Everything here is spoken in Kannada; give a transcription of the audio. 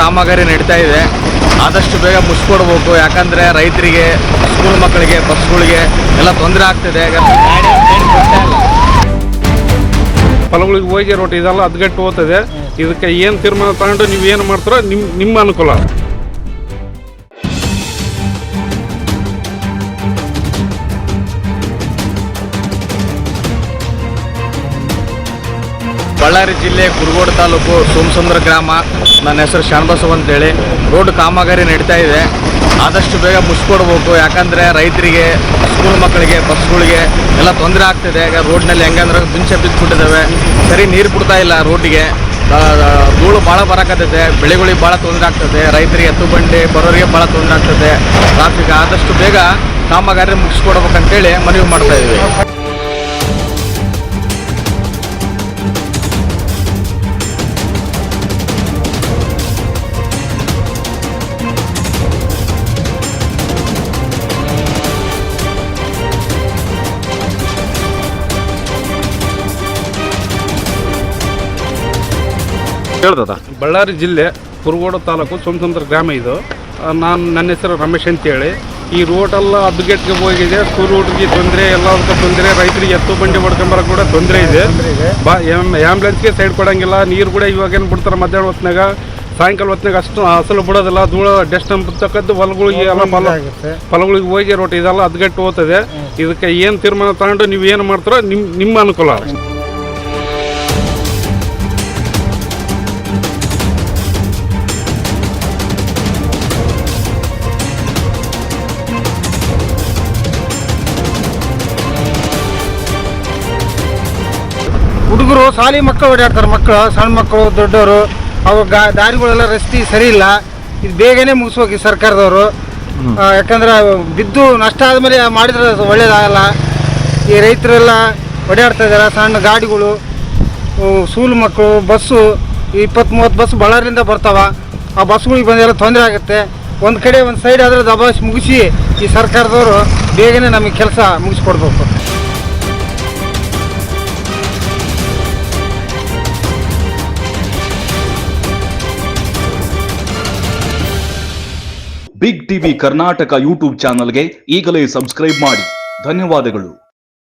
ಕಾಮಗಾರಿ ನಡೀತಾ ಇದೆ. ಆದಷ್ಟು ಬೇಗ ಮುಚ್ಕೊಡ್ಬೇಕು. ಯಾಕಂದ್ರೆ ರೈತರಿಗೆ ಸ್ಕೂಲ್ ಮಕ್ಕಳಿಗೆ ಬಸ್ಗಳಿಗೆ ಎಲ್ಲ ತೊಂದರೆ ಆಗ್ತಿದೆ. ಹೊಲಗಳಿಗೆ ಹೋಗಿ ರೊಟ್ಟಿ ಇದೆಲ್ಲ ಹದ್ಗೆಟ್ಟು ಹೋಗ್ತದೆ. ಇದಕ್ಕೆ ಏನು ತೀರ್ಮಾನ ತಗೊಂಡು ನೀವು ಏನು ಮಾಡ್ತಾರೋ ನಿಮ್ಮ ನಿಮ್ಮ ಅನುಕೂಲ. ಬಳ್ಳಾರಿ ಜಿಲ್ಲೆ ಕುರುಗೋಡು ತಾಲೂಕು ಸೋಮಸಂದ್ರ ಗ್ರಾಮ. ನನ್ನ ಹೆಸರು ಶಾಣಬಸವ ಅಂತೇಳಿ. ರೋಡ್ ಕಾಮಗಾರಿ ನಡೀತಾ ಇದೆ. ಆದಷ್ಟು ಬೇಗ ಮುಚ್ಚಿಕೊಡ್ಬೇಕು ಯಾಕಂದರೆ ರೈತರಿಗೆ, ಸ್ಕೂಲ್ ಮಕ್ಕಳಿಗೆ, ಬಸ್ಗಳಿಗೆ ಎಲ್ಲ ತೊಂದರೆ ಆಗ್ತಿದೆ. ಈಗ ರೋಡ್ನಲ್ಲಿ ಹೆಂಗಂದ್ರೆ ಮುಂಚೆ ಬಿದ್ದುಬಿಟ್ಟಿದ್ದಾವೆ ಸರಿ, ನೀರು ಬಿಡ್ತಾ ಇಲ್ಲ ರೋಡಿಗೆ. ಧೂಳು ಭಾಳ ಬರಕತ್ತೈತೆ. ಬೆಳೆಗಳಿಗೆ ಭಾಳ ತೊಂದರೆ ಆಗ್ತದೆ ರೈತರಿಗೆ ಎತ್ತು ಬಂಡಿ, ಬರೋರಿಗೆ ಭಾಳ ತೊಂದರೆ ಆಗ್ತದೆ ಟ್ರಾಫಿಕ್ ಆದಷ್ಟು ಬೇಗ ಕಾಮಗಾರಿ ಮುಗಿಸ್ಕೊಡ್ಬೇಕಂತೇಳಿ ಮನವಿ ಮಾಡ್ತಾ ಇದ್ದೀವಿ. ಹೇಳ್ದದ? ಬಳ್ಳಾರಿ ಜಿಲ್ಲೆ ಕುರುಗೋಡು ತಾಲೂಕು ಸೋಮಸಂದ್ರ ಗ್ರಾಮ ಇದು. ನಾನು ನನ್ನ ಹೆಸರು ರಮೇಶ್ ಅಂತೇಳಿ. ಈ ರೋಡೆಲ್ಲ ಹದ್ಗೆಟ್ಗೆ ಹೋಗಿದೆ ಸ್ಕೂಲ್ ಹುಡುಗಿ ತೊಂದರೆ ಎಲ್ಲದಕ್ಕೂ ತೊಂದರೆ ರೈತರಿಗೆ ಎತ್ತು ಬಂಡಿ ಹೊಡ್ಕೊಂಬರಕ್ಕೆ ಕೂಡ ತೊಂದರೆ ಇದೆ. ಬಾ ಆ್ಯಂಬುಲೆನ್ಸ್ಗೆ ಸೈಡ್ ಕೊಡೋಂಗಿಲ್ಲ ನೀರು ಕೂಡ ಇವಾಗ ಏನು ಬಿಡ್ತಾರೆ ಮಧ್ಯಾಹ್ನ ಹೊತ್ನಾಗ ಸಾಯಂಕಾಲ ಹೊತ್ತಿನಾಗ ಅಷ್ಟು ಅಸಲು ಬಿಡೋದಿಲ್ಲ ಧೂಳ ಡಸ್ಟ್ ಅಂಬತಕ್ಕದ್ದು ಹೊಲಗಳಿಗೆ ಎಲ್ಲ ಫಲ ಫಲಗಳಿಗೆ ಹೋಗಿ ರೋಟ್ ಇದೆಲ್ಲ ಹದ್ಗೆಟ್ಟು ಹೋಗ್ತದೆ. ಇದಕ್ಕೆ ಏನು ತೀರ್ಮಾನ ತಗೊಂಡು ನೀವು ಏನು ಮಾಡ್ತಾರೋ ನಿಮ್ಮ ನಿಮ್ಮ ಅನುಕೂಲ. ಹುಡುಗರು ಸಾಲಿ ಮಕ್ಕಳು ಓಡಾಡ್ತಾರೆ ಮಕ್ಕಳು ಸಣ್ಣ ಮಕ್ಕಳು ದೊಡ್ಡವರು. ಅವು ಗಾ ದಾರಿಗಳೆಲ್ಲ ರಸ್ತೆ ಸರಿ ಇಲ್ಲ. ಇದು ಬೇಗನೆ ಮುಗಿಸ್ಬೇಕು ಈ ಸರ್ಕಾರದವರು. ಯಾಕಂದ್ರೆ ಬಿದ್ದು ನಷ್ಟ ಆದಮೇಲೆ ಮಾಡಿದ್ರೆ ಅದು ಒಳ್ಳೇದಾಗಲ್ಲ. ಈ ರೈತರೆಲ್ಲ ಓಡಾಡ್ತಾ ಇದ್ದಾರೆ ಸಣ್ಣ ಗಾಡಿಗಳು ಸೂಲು ಮಕ್ಕಳು ಬಸ್ಸು ಇಪ್ಪತ್ತು ಮೂವತ್ತು ಬಸ್ ಬಳ್ಳಾರಿಯಿಂದ ಬರ್ತಾವ. ಆ ಬಸ್ಗಳಿಗೆ ಬಂದೆಲ್ಲ ತೊಂದರೆ ಆಗುತ್ತೆ. ಒಂದು ಕಡೆ ಒಂದು ಸೈಡ್ ಆದರೆ ದಬಾಯಿಸಿ ಮುಗಿಸಿ ಈ ಸರ್ಕಾರದವರು ಬೇಗನೆ ನಮಗೆ ಕೆಲಸ ಮುಗಿಸ್ಕೊಡ್ಬೇಕು. ಬಿಗ್ ಟಿವಿ ಕರ್ನಾಟಕ ಯೂಟ್ಯೂಬ್ ಚಾನಲ್ಗೆ ಈಗಲೇ ಸಬ್ಸ್ಕ್ರೈಬ್ ಮಾಡಿ. ಧನ್ಯವಾದಗಳು.